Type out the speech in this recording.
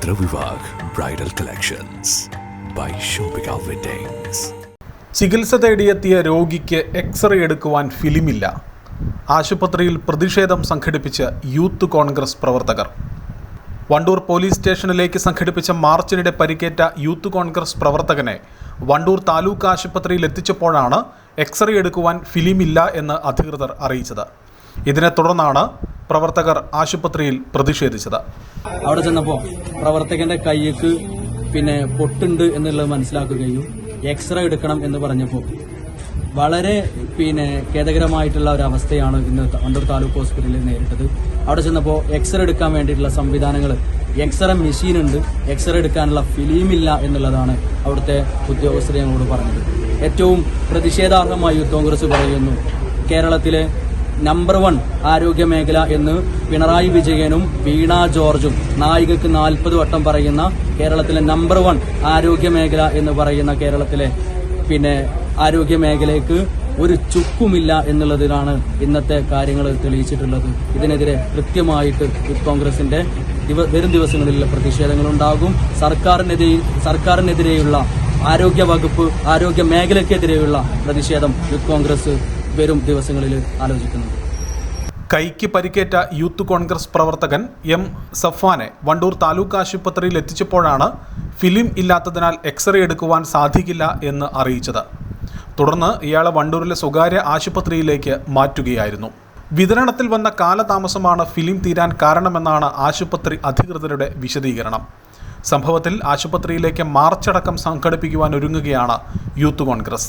Ravivar bridal collections by Shobika weddings ചികിത്സ തേടിയെത്തിയ രോഗിക്ക് എക്സ്റേ എടുക്കുവാൻ ഫിലിമില്ല. ആശുപത്രിയിൽ പ്രതിഷേധം സംഘടിപ്പിച്ച് യൂത്ത് കോൺഗ്രസ് പ്രവർത്തകർ. വണ്ടൂർ പോലീസ് സ്റ്റേഷനിലേക്ക് സംഘടിപ്പിച്ച മാർച്ചിനിടെ പരിക്കേറ്റ യൂത്ത് കോൺഗ്രസ് പ്രവർത്തകനെ വണ്ടൂർ താലൂക്ക് ആശുപത്രിയിൽ എത്തിച്ചപ്പോഴാണ് എക്സ്റേ എടുക്കുവാൻ ഫിലിമില്ല എന്ന് അധികൃതർ അറിയിച്ചത്. ഇതിനെ തുടർന്നാണ് പ്രവർത്തകർ ആശുപത്രിയിൽ പ്രതിഷേധിച്ചത്. അവിടെ ചെന്നപ്പോൾ പ്രവർത്തകന്റെ കൈയ്ക്ക് പിന്നെ പൊട്ടുണ്ട് എന്നുള്ളത് മനസ്സിലാക്കുകയും എക്സ്റേ എടുക്കണം എന്ന് പറഞ്ഞപ്പോൾ വളരെ പിന്നെ ഖേദകരമായിട്ടുള്ള ഒരു അവസ്ഥയാണ് ഇന്ന് അണ്ടൂർ താലൂക്ക് ഹോസ്പിറ്റലിൽ നേരിട്ടത്. അവിടെ ചെന്നപ്പോൾ എക്സ്റേ എടുക്കാൻ വേണ്ടിയിട്ടുള്ള സംവിധാനങ്ങൾ എക്സ്റേ മെഷീൻ ഉണ്ട്. എക്സ്റേ എടുക്കാനുള്ള ഫിലിമില്ല എന്നുള്ളതാണ് അവിടുത്തെ ഉദ്യോഗസ്ഥർ ഞങ്ങളോട് പറഞ്ഞത്. ഏറ്റവും പ്രതിഷേധാർഹമായി കോൺഗ്രസ് പറയുന്നു കേരളത്തിലെ നമ്പർ വൺ ആരോഗ്യ മേഖല എന്ന് പിണറായി വിജയനും വീണ ജോർജും നായികക്ക് നാൽപ്പത് വട്ടം പറയുന്ന കേരളത്തിലെ നമ്പർ വൺ ആരോഗ്യ മേഖല എന്ന് പറയുന്ന കേരളത്തിലെ പിന്നെ ആരോഗ്യ മേഖലയ്ക്ക് ഒരു ചുക്കുമില്ല എന്നുള്ളതിലാണ് ഇന്നത്തെ കാര്യങ്ങൾ തെളിയിച്ചിട്ടുള്ളത്. ഇതിനെതിരെ കൃത്യമായിട്ട് കോൺഗ്രസിന്റെ വരും ദിവസങ്ങളിലെ പ്രതിഷേധങ്ങൾ ഉണ്ടാകും. സർക്കാരിനെതിരെ സർക്കാരിനെതിരെയുള്ള ആരോഗ്യ വകുപ്പ് ആരോഗ്യ മേഖലയ്ക്കെതിരെയുള്ള പ്രതിഷേധം യൂത്ത് കോൺഗ്രസ് വരും ദിവസങ്ങളിൽ ആലോചിക്കുന്നത് കൈക്ക് പരിക്കേറ്റ യൂത്ത് കോൺഗ്രസ് പ്രവർത്തകൻ എം സഫാനെ വണ്ടൂർ താലൂക്ക് ആശുപത്രിയിൽ എത്തിച്ചപ്പോഴാണ് ഫിലിം ഇല്ലാത്തതിനാൽ എക്സ്റേ എടുക്കുവാൻ സാധിക്കില്ല എന്ന് അറിയിച്ചത്. തുടർന്ന് ഇയാളെ വണ്ടൂരിലെ സ്വകാര്യ ആശുപത്രിയിലേക്ക് മാറ്റുകയായിരുന്നു. വിതരണത്തിൽ വന്ന കാലതാമസമാണ് ഫിലിം തീരാൻ കാരണമെന്നാണ് ആശുപത്രി അധികൃതരുടെ വിശദീകരണം. സംഭവത്തിൽ ആശുപത്രിയിലേക്ക് മാർച്ചടക്കം സംഘടിപ്പിക്കുവാൻ ഒരുങ്ങുകയാണ് യൂത്ത് കോൺഗ്രസ്.